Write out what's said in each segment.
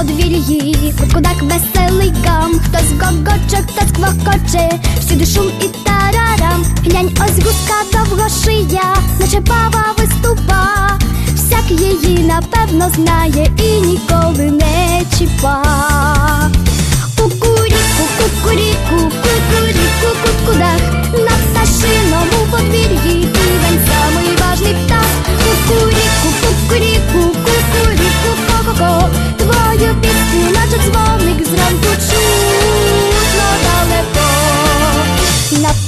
подвір'ї, кудак веселий гам, хтось гогоче, хтось квакоче, всюди шум і тарарам. Глянь, ось гуска довго шия, наче пава виступа. Всяк її напевно знає і ніколи не чіпа.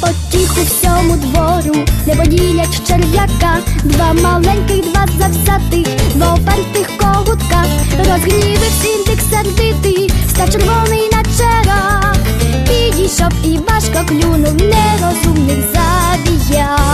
Потіху всьому двору не поділять черв'яка. Два маленьких, два завзятих, два опертих когутка розгнівив індик сердитий, став червоний на черах Підійшов і важко клюнув нерозумних забіяк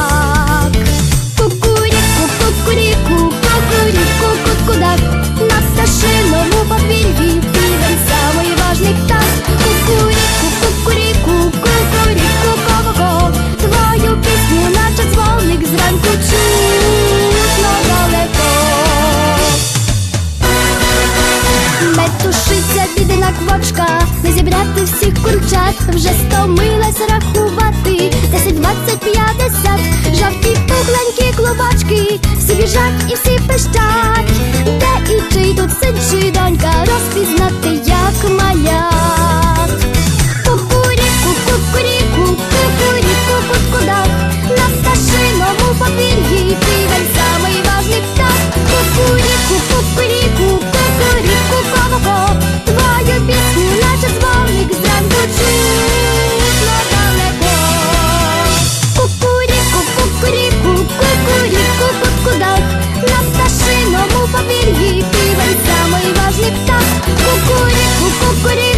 Метушиться бідна квочка, не зібрати всіх курчат, вже стомилась рахувати, десять, двадцять, п'ятдесят, жовті пухленькі клубочки, всі біжать і всі пищать, де і чий тут син чи донька, розпізнати ここでここで